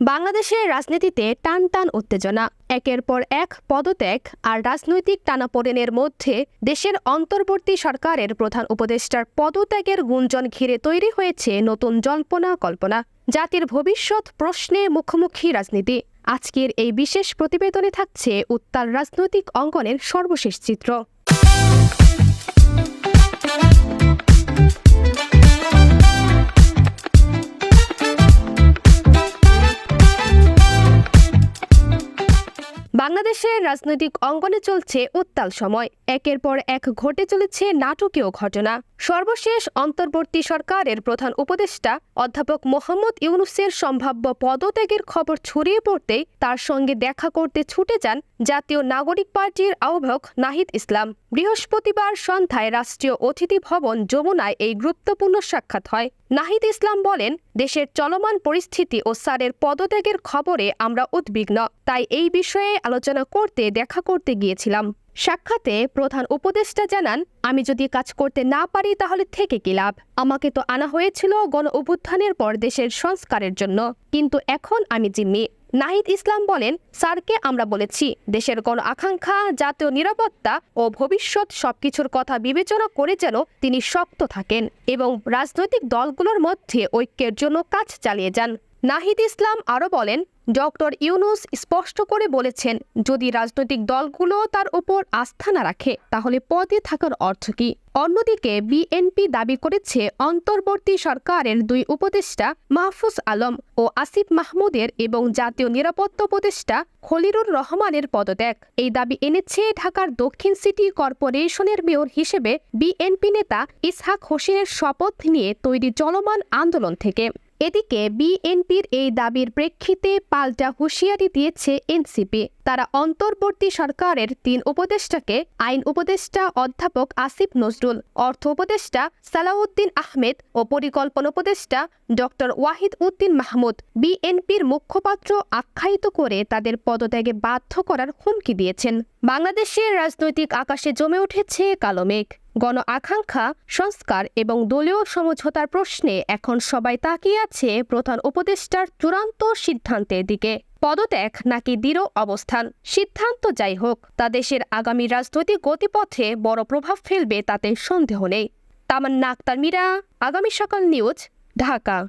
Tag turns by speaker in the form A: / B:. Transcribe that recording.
A: বাংলাদেশের রাজনীতিতে টান টান উত্তেজনা। একের পর এক পদত্যাগ আর রাজনৈতিক টানাপোড়েনের মধ্যে দেশের অন্তর্বর্তী সরকারের প্রধান উপদেষ্টার পদত্যাগের গুঞ্জন ঘিরে তৈরি হয়েছে নতুন জল্পনা কল্পনা। জাতির ভবিষ্যৎ প্রশ্নে মুখোমুখি রাজনীতি। আজকের এই বিশেষ প্রতিবেদনে থাকছে উত্তাল রাজনৈতিক অঙ্গনের সর্বশেষ চিত্র। বাংলাদেশের রাজনৈতিক অঙ্গনে চলছে উত্তাল সময়। একের পর এক ঘটে চলেছে নাটকীয় ঘটনা। সর্বশেষ অন্তর্বর্তী সরকারের প্রধান উপদেষ্টা অধ্যাপক মোহাম্মদ ইউনুসের সম্ভাব্য পদত্যাগের খবর ছড়িয়ে পড়তেই তার সঙ্গে দেখা করতে ছুটে যান জাতীয় নাগরিক পার্টির আহ্বায়ক নাহিদ ইসলাম। বৃহস্পতিবার সন্ধ্যায় রাষ্ট্রীয় অতিথি ভবন যমুনায় এই গুরুত্বপূর্ণ সাক্ষাৎ হয়। নাহিদ ইসলাম বলেন, দেশের চলমান পরিস্থিতি ও স্যারের পদত্যাগের খবরে আমরা উদ্বিগ্ন। তাই এই বিষয়ে আলোচনা করতে, দেখা করতে গিয়েছিলাম। সাক্ষাতে প্রধান উপদেষ্টা জানান, আমি যদি কাজ করতে না পারি তাহলে থেকে কি লাভ? আমাকে তো আনা হয়েছিল গণ অভ্যুত্থানের পর দেশের সংস্কারের জন্য। কিন্তু এখন আমি জিম্মি। নাহিদ ইসলাম বলেন, স্যারকে আমরা বলেছি, দেশের গণ আকাঙ্ক্ষা, জাতীয় নিরাপত্তা ও ভবিষ্যৎ সবকিছুর কথা বিবেচনা করে যেন তিনি শক্ত থাকেন এবং রাজনৈতিক দলগুলোর মধ্যে ঐক্যের জন্য কাজ চালিয়ে যান। নাহিদ ইসলাম আরও বলেন ডক্টর ইউনুস স্পষ্ট করে বলেছেন, যদি রাজনৈতিক দলগুলো তার উপর আস্থা না রাখে, তাহলে পদে থাকার অর্থ কি? অন্যদিকে, বিএনপি দাবি করেছে, অন্তর্বর্তী সরকারের দুই উপদেষ্টা মাহফুজ আলম ও আসিফ মাহমুদের এবং জাতীয় নিরাপত্তা উপদেষ্টা খলিরুর রহমানের পদত্যাগ। এই দাবি এনেছে ঢাকার দক্ষিণ সিটি কর্পোরেশনের মেয়র হিসেবে বিএনপি নেতা ইসহাক হোসেনের শপথ নিয়ে তৈরি চলমান আন্দোলন থেকে। এদিকে বিএনপির এই দাবির প্রেক্ষিতে পাল্টা হুঁশিয়ারি দিয়েছে এনসিপি। তারা অন্তর্বর্তী সরকারের তিন উপদেষ্টাকে আইন উপদেষ্টা অধ্যাপক আসিফ নজরুল, অর্থ উপদেষ্টা সালাউদ্দিন আহমেদ ও পরিকল্পনা উপদেষ্টা ডক্টর ওয়াহিদ উদ্দিন মাহমুদ বিএনপির মুখপাত্র আখ্যায়িত করে তাদের পদত্যাগে বাধ্য করার হুমকি দিয়েছেন। বাংলাদেশের রাজনৈতিক আকাশে জমে উঠেছে কালো মেঘ। গণ আকাঙ্ক্ষা, সংস্কার এবং দলীয় সমঝোতার প্রশ্নে এখন সবাই তাকিয়ে আছে প্রধান উপদেষ্টার চূড়ান্ত সিদ্ধান্তের দিকে। পদত্যাগ নাকি দৃঢ় অবস্থান? সিদ্ধান্ত যাই হোক, তা দেশের আগামী রাজনৈতিক গতিপথে বড় প্রভাব ফেলবে তাতে সন্দেহ নেই। তামান্না আক্তার মীরা, আগামী সকাল নিউজ, ঢাকা।